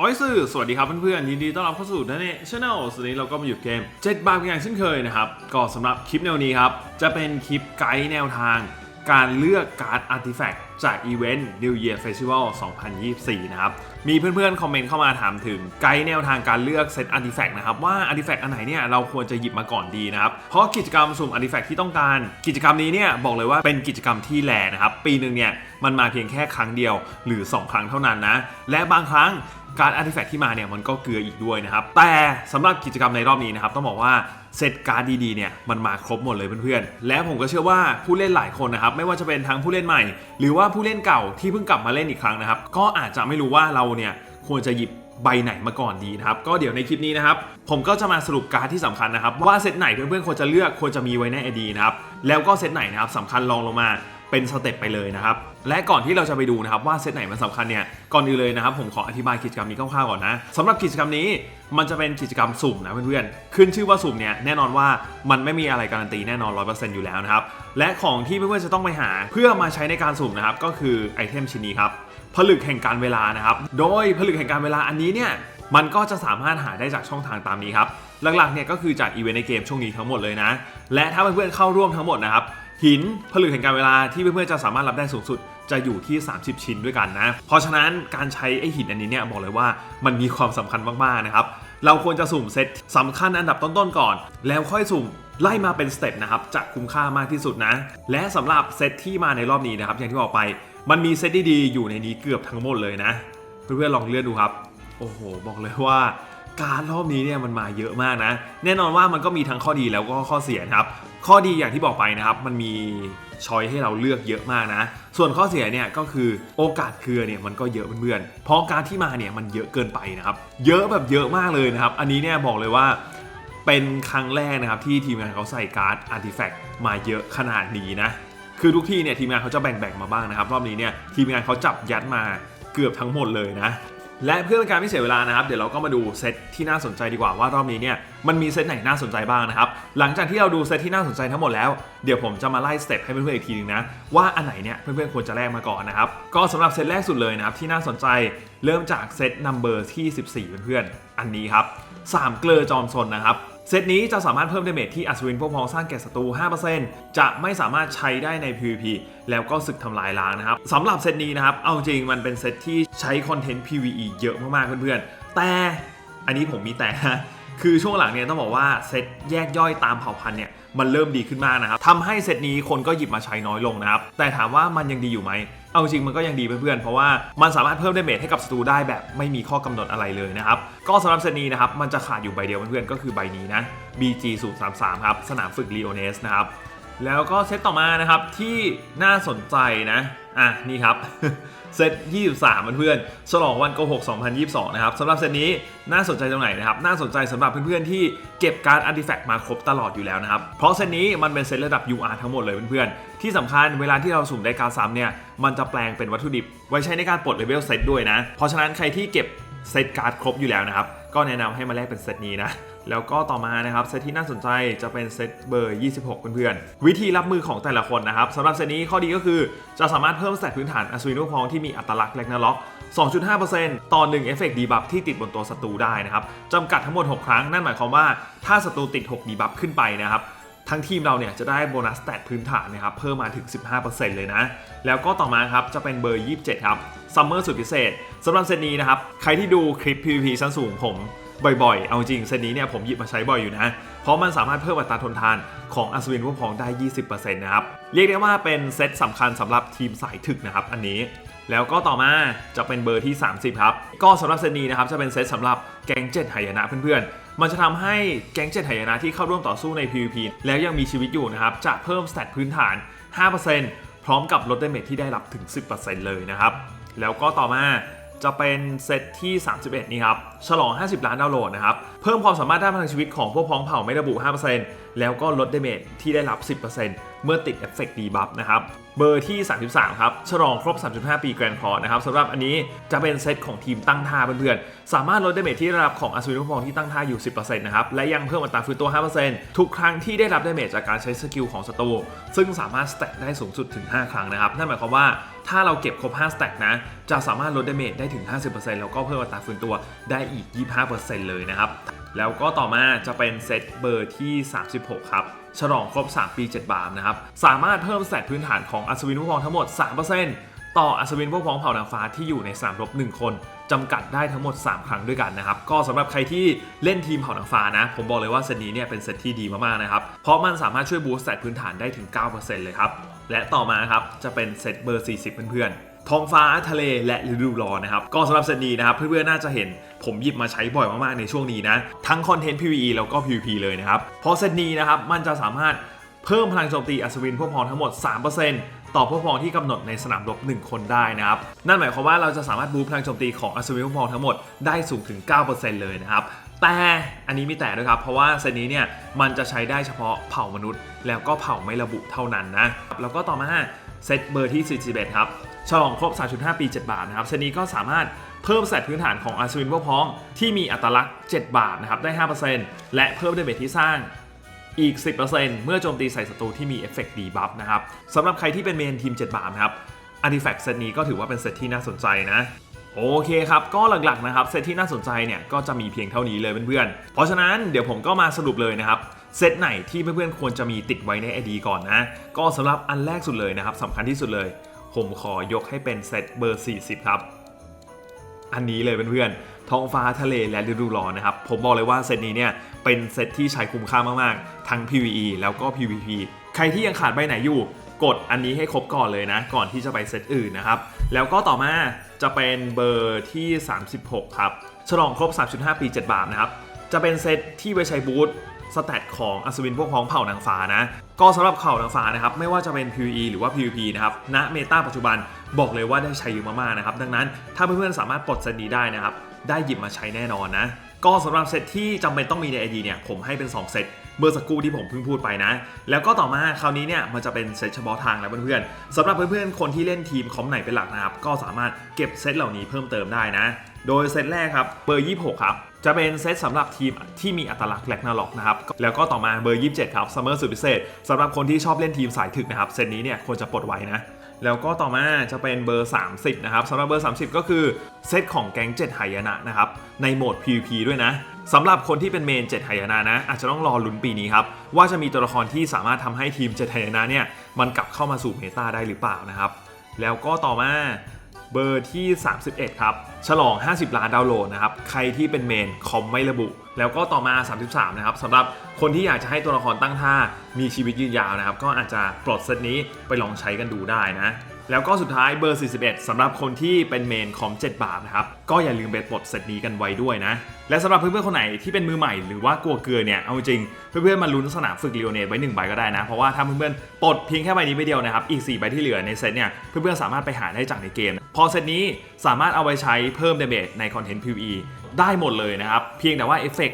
โอ้ยสื่อสวัสดีครับเพื่อนๆยินดีต้อนรับเข้าสู่นั่นเองช anel วันนี้เราก็มาอยู่เกม 7 บาทอย่างเช่นเคยนะครับ ก็สำหรับคลิปแนวนี้ครับ จะเป็นคลิปไกด์แนวทาง การเลือกการ์ดอาร์ติแฟกต์จากอีเวนต์ New Year Festival 2024 นะครับ มีเพื่อนๆ คอมเมนต์เข้ามาถามถึงไกด์แนวทางการเลือกเซตอาร์ติแฟกต์นะครับ ว่าอาร์ติแฟกต์อันไหนเนี่ยเราควรจะหยิบมาก่อนดีนะครับ เพราะกิจกรรมสุ่มอาร์ติแฟกต์ที่ต้องการ กิจกรรมนี้เนี่ยบอกเลยว่าเป็นกิจกรรมที่แหลนะครับปีหนึ่งเนี่ยมันมาเพียงแค่ครั้งเดียวหรือ 2 ครั้งเท่านั้นนะและบางครั้ง การอาร์ติแฟกต์ที่มาเนี่ยมันก็เกลืออีกด้วยนะครับ แต่สำหรับกิจกรรมในรอบนี้นะครับต้องบอกว่าเซตการ์ดดีๆเนี่ยมันมาครบหมดเลยเพื่อนๆ และผมก็เชื่อว่าผู้เล่นหลายคนนะครับไม่ว่าจะเป็นทั้งผู้เล่นใหม่ หรือว่าผู้เล่นเก่าที่เพิ่งกลับมาเล่นอีกครั้งนะครับก็อาจจะไม่รู้ว่าเราเนี่ยควรจะหยิบใบไหนมาก่อนดีนะครับ ก็เดี๋ยวในคลิปนี้นะครับ ผมก็จะมาสรุปการ์ดที่สำคัญนะครับ ว่าเซตไหนเพื่อนๆควรจะเลือกควรจะมีไว้ในไอดีนะครับ แล้วก็เซตไหนนะครับสำคัญลองลงมา เป็นสเต็ปไปเลยนะครับ และก่อนที่เราจะไปดูนะครับว่าเซตไหนมันสำคัญเนี่ย ก่อนอื่นเลยนะครับ ผมขออธิบายกิจกรรมนี้คร่าวๆก่อนนะสำหรับกิจกรรมนี้มันจะเป็นกิจกรรมสุ่มนะเพื่อนๆ ขึ้นชื่อว่าสุ่มเนี่ยแน่นอนว่ามันไม่มีอะไรการันตีแน่นอน100%อยู่แล้วนะครับ และของที่เพื่อนๆจะต้องไปหาเพื่อมาใช้ในการสุ่มนะครับก็คือไอเทมชิ้นนี้ครับผลึกแห่งการเวลานะครับ โดยผลึกแห่งการเวลาอันนี้เนี่ยมันก็จะสามารถหาได้จากช่องทางตามนี้ครับ หลักๆเนี่ยก็คือจากอีเวนต์ในเกมช่วงนี้ทั้งหมดเลยนะ และถ้าเพื่อนๆเข้าร่วมทั้งหมดนะครับ หินผลึกแห่งการเวลาที่เพื่อนๆจะสามารถรับได้สูงสุดจะอยู่ที่ 30 ชิ้นด้วยกันนะ เพราะฉะนั้นการใช้ไอหินอันนี้เนี่ยบอกเลยว่ามันมีความสำคัญมากๆนะครับ เราควรจะสุ่มเซตสำคัญอันดับต้นๆก่อน แล้วค่อยสุ่มไล่มาเป็นสเต็ปนะครับจะคุ้มค่ามากที่สุดนะ และสำหรับเซตที่มาในรอบนี้นะครับ อย่างที่บอกไป มันมีเซตดีๆอยู่ในนี้เกือบทั้งหมดเลยนะ เพื่อนๆลองเลือนดูครับ โอ้โห บอกเลยว่า การรอบนี้เนี่ยมันมาเยอะมากนะ แน่นอนว่ามันก็มีทั้งข้อดีแล้วก็ข้อเสียครับ ข้อดีอย่างที่บอกไปนะครับ มันมีช้อยให้เราเลือกเยอะมากนะ ส่วนข้อเสียเนี่ยก็คือโอกาสเกลือเนี่ยมันก็เยอะเพื่อนๆเพราะการที่มาเนี่ยมันเยอะเกินไปนะครับ เยอะแบบเยอะมากเลยนะครับ อันนี้เนี่ยบอกเลยว่าเป็นครั้งแรกนะครับที่ทีมงานเขาใส่การ์ดอาร์ติแฟกต์มาเยอะขนาดนี้นะ คือทุกที่เนี่ยทีมงานเขาจะแบ่งๆมาบ้างนะครับ รอบนี้เนี่ยทีมงานเขาจับยัดมาเกือบทั้งหมดเลยนะ และเพื่อเป็นการไม่เสียเวลานะครับ เดี๋ยวเราก็มาดูเซตที่น่าสนใจดีกว่าว่ารอบนี้เนี่ยมันมีเซตไหนน่าสนใจบ้างนะครับ หลังจากที่เราดูเซตที่น่าสนใจทั้งหมดแล้วเดี๋ยวผมจะมาไล่สเต็ปให้เพื่อนๆอีกทีนึงนะว่าอันไหนเนี่ยเพื่อนๆควรจะแลกมาก่อนนะครับ ก็สำหรับเซตแรกสุดเลยนะครับที่น่าสนใจเริ่มจากเซตนัมเบอร์ที่ 14 เพื่อนๆอันนี้ครับสามเกลอจอมซนนะครับ เซตนี้จะสามารถเพิ่มดเมจที่อัศวินพวกพ้องสร้างแก่ศัตรู 5%จะไม่สามารถใช้ได้ใน PVP แล้วก็ศึกทำลายล้างนะครับสำหรับเซตนี้นะครับ เอาจริงมันเป็นเซตที่ใช้คอนเทนต์ PVE เยอะมากๆเพื่อนๆ แต่อันนี้ผมมีแต่นะคือช่วงหลังเนี่ยต้องบอกว่าเซตแยกย่อยตามเผ่าพันธุ์เนี่ยมันเริ่มดีขึ้นมากนะครับทำให้เซตนี้คนก็หยิบมาใช้น้อยลงนะครับแต่ถามว่ามันยังดีอยู่ไหม เอาจริงมันก็ยังดีเพื่อนๆ เพราะว่ามันสามารถเพิ่มดเมจให้กับศัตรูได้แบบไม่มีข้อกำหนดอะไรเลยนะครับ ก็สำหรับเซตนี้นะครับ มันจะขาดอยู่ใบเดียวเพื่อนๆ ก็คือใบนี้นะ BG 0 3 3ครับ สนามฝึกลีโอเนสนะครับ แล้วก็เซตต่อมานะครับที่น่าสนใจนะ อะ นี่ครับ เซต 23เพื่อนๆฉลองวันโกหก 2022 นะครับสำหรับเซตนี้น่าสนใจตรงไหนนะครับ น่าสนใจสำหรับเพื่อนๆที่เก็บการ์ดอาร์ติแฟกต์มาครบตลอดอยู่แล้วนะครับ เพราะเซตนี้มันเป็นเซตระดับ UR ทั้งหมดเลยเพื่อนๆ ที่สำคัญเวลาที่เราสุ่มได้การซ้ำเนี่ย มันจะแปลงเป็นวัตถุดิบ ไว้ใช้ในการปลดเลเวลเซตด้วยนะ เพราะฉะนั้นใครที่เก็บเซตการ์ดครบอยู่แล้วนะครับ ก็แนะนำให้มาแลกเป็นเซตนี้นะ แล้วก็ต่อมานะครับเซตที่น่าสนใจจะเป็นเซตเบอร์ 26 เพื่อนๆ วิธีรับมือของแต่ละคนนะครับสำหรับเซตนี้ข้อดีก็คือจะสามารถเพิ่มสแตทพื้นฐานอัศวินลูกพองที่มีอัตลักษณ์แลกนาล็อก 2.5%ต่อ1เอฟเฟกต์ดีบัฟที่ติดบนตัวศัตรูได้นะครับจำกัดทั้งหมด 6 ครั้ง นั่นหมายความว่าถ้าศัตรูติด 6 ดีบัฟขึ้นไปนะครับทั้งทีมเราเนี่ยจะได้โบนัสสแตทพื้นฐานนะครับเพิ่มมาถึง 15%เลยนะ แล้วก็ต่อมาครับจะเป็นเบอร์ 27 ครับซัมเมอร์สุดพิเศษสำหรับเซตนี้นะครับใครที่ดูคลิป PVP ชั้นสูงผม บ่อยๆ เอาจริงเซตนี้เนี่ยผมหยิบมาใช้บ่อยอยู่นะ เพราะมันสามารถเพิ่มอัตราทนทานของอัศวินพวกพ้องได้ 20%นะครับ เรียกได้ว่าเป็นเซตสำคัญสำหรับทีมสายถึกนะครับอันนี้ แล้วก็ต่อมาจะเป็นเบอร์ที่ 30 ครับ ก็สำหรับเซตนี้นะครับจะเป็นเซตสำหรับแกงเจ็ดหายนะเพื่อนๆ มันจะทำให้แกงเจ็ดหายนะที่เข้าร่วมต่อสู้ใน PVP แล้วยังมีชีวิตอยู่นะครับจะเพิ่มสแตทพื้นฐาน 5%พร้อมกับลดเดเมจที่ได้รับถึง 10%เลยนะครับแล้วก็ต่อมา จะเป็นเซตที่ 31 นี้ครับ ฉลอง 50 ล้านดาวน์โหลดนะครับ เพิ่มความสามารถด้านพลังชีวิตของพวกพ้องเผ่าไม่ระบุ 5%แล้วก็ลดเดเมจที่ได้รับ 10% เมื่อติดเอฟเฟกต์ดีบัฟนะครับเบอร์ที่ 33 ครับ ฉลองครบ 3.5 ปีแกรนด์คอร์นะครับสำหรับอันนี้จะเป็นเซตของทีมตั้งท่าเพื่อนๆ สามารถลดเดเมจที่ได้รับของอัศวินพวกพองที่ตั้งท่าอยู่ 10%นะครับ และยังเพิ่มอัตราฟื้นตัว 5%ทุกครั้งที่ได้รับเดเมจจากการใช้สกิลของศัตรูซึ่งสามารถสแต็กได้สูงสุดถึง 5 ครั้งนะครับ นั่นหมายความว่าถ้าเราเก็บครบ 5 สแต็กนะ จะสามารถลดเดเมจได้ถึง 50%แล้วก็เพิ่มอัตราฟื้นตัวได้อีก 25%เลยนะครับ แล้วก็ต่อมาจะเป็นเซตเบอร์ที่ 36 ครับ ฉลองครบ 3 ปี 7 บาทนะครับ สามารถเพิ่มสแตพื้นฐานของอัศวินพวกพ้องทั้งหมด 3%ต่ออัศวินพวกพ้องเผ่านางฟ้าที่อยู่ในสนามรบ 1 คนจำกัดได้ทั้งหมด 3 ครั้งด้วยกันนะครับ ก็สำหรับใครที่เล่นทีมเผ่านางฟ้านะ ผมบอกเลยว่าเซตนี้เนี่ยเป็นเซตที่ดีมากๆนะครับ เพราะมันสามารถช่วยบูสต์สแตพื้นฐานได้ถึง 9%เลยครับ และต่อมาครับจะเป็นเซตเบอร์ 40 เพื่อนๆท้องฟ้าทะเลและฤดูร้อนนะครับก็สำหรับเซตนี้นะครับเพื่อนๆน่าจะเห็นผมหยิบมาใช้บ่อยมากๆในช่วงนี้นะทั้งคอนเทนต์ PVE แล้วก็ PVP เลยนะครับเพราะเซตนี้นะครับมันจะสามารถเพิ่มพลังโจมตีอัศวินพวกพ้องทั้งหมด 3%ต่อพวกพ้องที่กำหนดในสนามรบ 1 คนได้นะครับ นั่นหมายความว่าเราจะสามารถบูพลังโจมตีของอัศวินพวกพ้องทั้งหมดได้สูงถึง 9%เลยนะครับ แต่อันนี้มีแต่ด้วยครับ เพราะว่าเซตนี้เนี่ยมันจะใช้ได้เฉพาะเผ่ามนุษย์ แล้วก็เผ่าไม่ระบุเท่านั้นนะแล้วก็ต่อมาเซตเบอร์ที่ 41 ครับฉลองครบ 3.5 ปี 7 บาทนะครับเซตนี้ก็สามารถเพิ่มแสตพื้นฐานของอัศวินพวกพ้อง ที่มีอัตลักษณ์ 7 บาทนะครับได้ 5%และเพิ่มเดเมจที่สร้างอีก 10%เมื่อโจมตีใส่ศัตรูที่มีเอฟเฟกต์ดีบัฟนะครับสำหรับใครที่เป็นเมนทีม 7 บาทนะครับอาร์ติแฟกต์เซตนี้ก็ถือว่าเป็นเซตที่น่าสนใจนะ โอเคครับ ก็หลักๆนะครับเซตที่น่าสนใจเนี่ยก็จะมีเพียงเท่านี้เลยเพื่อนๆ เพราะฉะนั้นเดี๋ยวผมก็มาสรุปเลยนะครับเซตไหนที่เพื่อนๆควรจะมีติดไว้ใน ID ก่อนนะ ก็สำหรับอันแรกสุดเลยนะครับสำคัญที่สุดเลย ผมขอยกให้เป็นเซตเบอร์ 40 ครับ อันนี้เลยเพื่อนๆท้องฟ้าทะเลและฤดูร้อนนะครับ ผมบอกเลยว่าเซตนี้เนี่ยเป็นเซตที่ใช้คุ้มค่ามากๆ ทั้ง PVE แล้วก็ PVP ใครที่ยังขาดใบไหนอยู่ กดอันนี้ให้ครบก่อนเลยนะ ก่อนที่จะไปเซตอื่นนะครับ แล้วก็ต่อมาจะเป็นเบอร์ที่ 36 ครับ ฉลองครบ 3.5 ปี 7 บาทนะครับ จะเป็นเซตที่ไว้ใช้บูทสแตทของอัศวินพวกพ้องเผ่านางฟ้านะ ก็สำหรับเผ่านางฟ้านะครับ ไม่ว่าจะเป็น PVE หรือว่า PVP นะครับณเมตาปัจจุบันบอกเลยว่าได้ใช้เยอะมากๆนะครับ ดังนั้นถ้าเพื่อนๆสามารถปลดเซตนี้ได้นะครับ ได้หยิบมาใช้แน่นอนนะ ก็สำหรับเซตที่จำเป็นต้องมีใน ID เนี่ยผมให้เป็น 2 เซต เมื่อสักครู่ที่ผมเพิ่งพูดไปนะ แล้วก็ต่อมาคราวนี้เนี่ยมันจะเป็นเซตเฉพาะทางแล้วเพื่อนๆสำหรับเพื่อนๆคนที่เล่นทีมคอมไหนเป็นหลักนะครับก็สามารถเก็บเซตเหล่านี้เพิ่มเติมได้นะ โดยเซตแรกครับเบอร์ 26 ครับจะเป็นเซตสำหรับทีมที่มีอัตลักษณ์แลกนาล็อกนะครับ แล้วก็ต่อมาเบอร์ 27 ครับซัมเมอร์สุดพิเศษสำหรับคนที่ชอบเล่นทีมสายถึกนะครับ เซตนี้เนี่ยควรจะปลดไว้นะ แล้วก็ต่อมาจะเป็นเบอร์ 30 นะครับสำหรับเบอร์ 30 ก็คือเซตของแก๊ง7หายนะนะครับ ในโหมด PVP ด้วยนะ สำหรับคนที่เป็นเมน7ไหายนะนะ อาจจะต้องรอลุ้นปีนี้ครับ ว่าจะมีตัวละครที่สามารถทำให้ทีม7ไหายนะเนี่ยมันกลับเข้ามาสู่เมตาได้หรือเปล่านะครับ แล้วก็ต่อมาเบอร์ที่ 31 ครับ ฉลอง 50 ล้านดาวน์โหลดนะครับ ใครที่เป็นเมนคอมไม่ระบุ แล้วก็ต่อมา 33 นะครับสำหรับคนที่อยากจะให้ตัวละครตั้งท่ามีชีวิตยืนยาวนะครับ ก็อาจจะปลดเซตนี้ไปลองใช้กันดูได้นะ แล้วก็สุดท้ายเบอร์ 41สำหรับคนที่เป็นเมนคอม 7 บาทนะครับ ก็อย่าลืมไปปลดเซตนี้กันไว้ด้วยนะ และสำหรับเพื่อนๆคนไหนที่เป็นมือใหม่หรือว่ากลัวเกลือเนี่ย เอาจริง เพื่อนๆมาลุ้นสนามฝึกเรียวเนตไว้1ใบก็ได้นะ เพราะว่าถ้าเพื่อนๆปลดเพียงแค่ใบนี้ใบเดียวนะครับ อีก 4 ใบที่เหลือในเซตเนี่ย เพื่อนๆสามารถไปหาได้จากในเกม พอเซตนี้สามารถเอาไปใช้เพิ่มเดเมจในคอนเทนต์ PVE ได้หมดเลยนะครับ เพียงแต่ว่าเอฟเฟก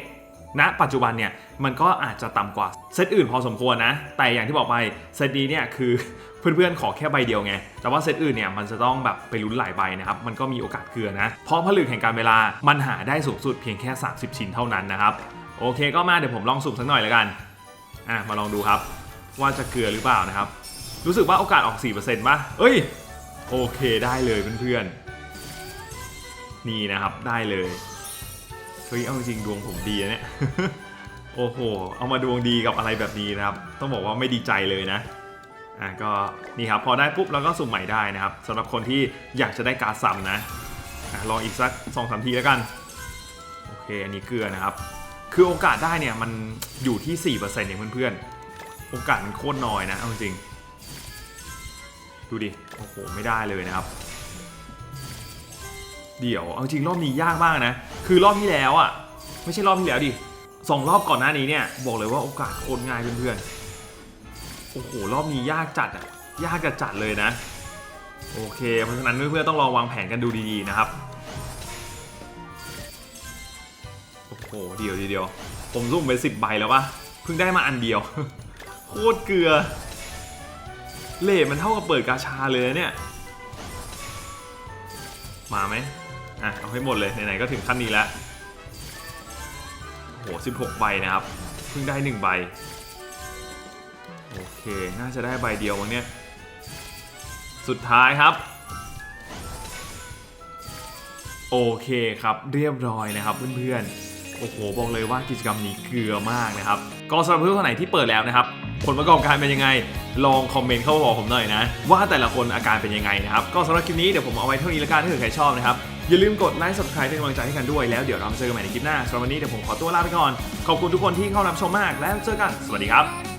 ณปัจจุบันเนี่ยมันก็อาจจะต่ำกว่าเซตอื่นพอสมควรนะ แต่อย่างที่บอกไปเซตนี้เนี่ยคือเพื่อนๆ ขอแค่ใบเดียวไง แต่ว่าเซตอื่นเนี่ยมันจะต้องแบบไปลุ้นหลายใบนะครับ มันก็มีโอกาสเกลือนะ เพราะผลึกแห่งการเวลา มันหาได้สูงสุดเพียงแค่ 30 ชิ้นเท่านั้นนะครับ โอเคก็มาเดี๋ยวผมลองสุ่มสักหน่อยแล้วกัน อะมาลองดูครับ ว่าจะเกลือหรือเปล่านะครับ รู้สึกว่าโอกาสออก4%ป่ะเอ้ย โอเคได้เลยเพื่อนๆ นี่นะครับได้เลย เฮ้ยเอาจริงดวงผมดีนะเนี่ยโอ้โห เอามาดวงดีกับอะไรแบบนี้นะครับ ต้องบอกว่าไม่ดีใจเลยนะ อะก็นี่ครับพอได้ปุ๊บเราก็สุ่มใหม่ได้นะครับสำหรับคนที่อยากจะได้การ์ดซ้ำนะอะลองอีกสัก2อสทีแล้วกัน โอเคอันนี้เกลือนะครับ คือโอกาสได้เนี่ยมันอยู่ที่ 4%เองเพื่อนๆ โอกาสมันโคตรน้อยนะเอาจริง ดูดิ โอ้โห ไม่ได้เลยนะครับ เดี๋ยวเอาจริงรอบนี้ยากมากนะ คือรอบที่แล้วอะ ไม่ใช่รอบที่แล้วดิสองรอบก่อนหน้านี้เนี่ย บอกเลยว่าโอกาสโคตรง่ายเพื่อนๆ โอ้โห รอบนี้ยากจัดอะ ยากจัดเลยนะ โอเค เพราะฉะนั้นเพื่อนๆต้องลองวางแผนกันดูดีๆนะครับ โอ้โห เดี๋ยวเดี๋ยวผมซุ่มไปสิบใบแล้วปะเพิ่งได้มาอันเดียว โคตรเกลือ เล่มันเท่ากับเปิดกาชาเลยเนี่ย มาไหม อะเอาให้หมดเลยไหนๆก็ถึงขั้นนี้แล้วโอ้โห16ใบนะครับ เพิ่งได้1ใบ โอเค น่าจะได้ใบเดียวมั้งเนี่ย สุดท้ายครับ โอเคครับ เรียบร้อยนะครับเพื่อนๆ โอ้โห บอกเลยว่ากิจกรรมนี้เกลือมากนะครับ ก็สำหรับเพื่อนคนไหนที่เปิดแล้วนะครับ ผลประกอบการเป็นยังไง ลองคอมเมนต์เข้ามาบอกผมหน่อยนะ ว่าแต่ละคนอาการเป็นยังไงนะครับ ก็สำหรับคลิปนี้เดี๋ยวผมเอาไว้เท่านี้แล้วกันถ้าเกิดใครชอบนะครับ อย่าลืมกดไลค์ subscribe เป็นกำลังใจให้กันด้วยแล้วเดี๋ยวเราเจอกันใหม่ในคลิปหน้าสำหรับวันนี้เดี๋ยวผมขอตัวลาไปก่อน ขอบคุณทุกคนที่เข้ารับชมมากแล้วเจอกัน สวัสดีครับ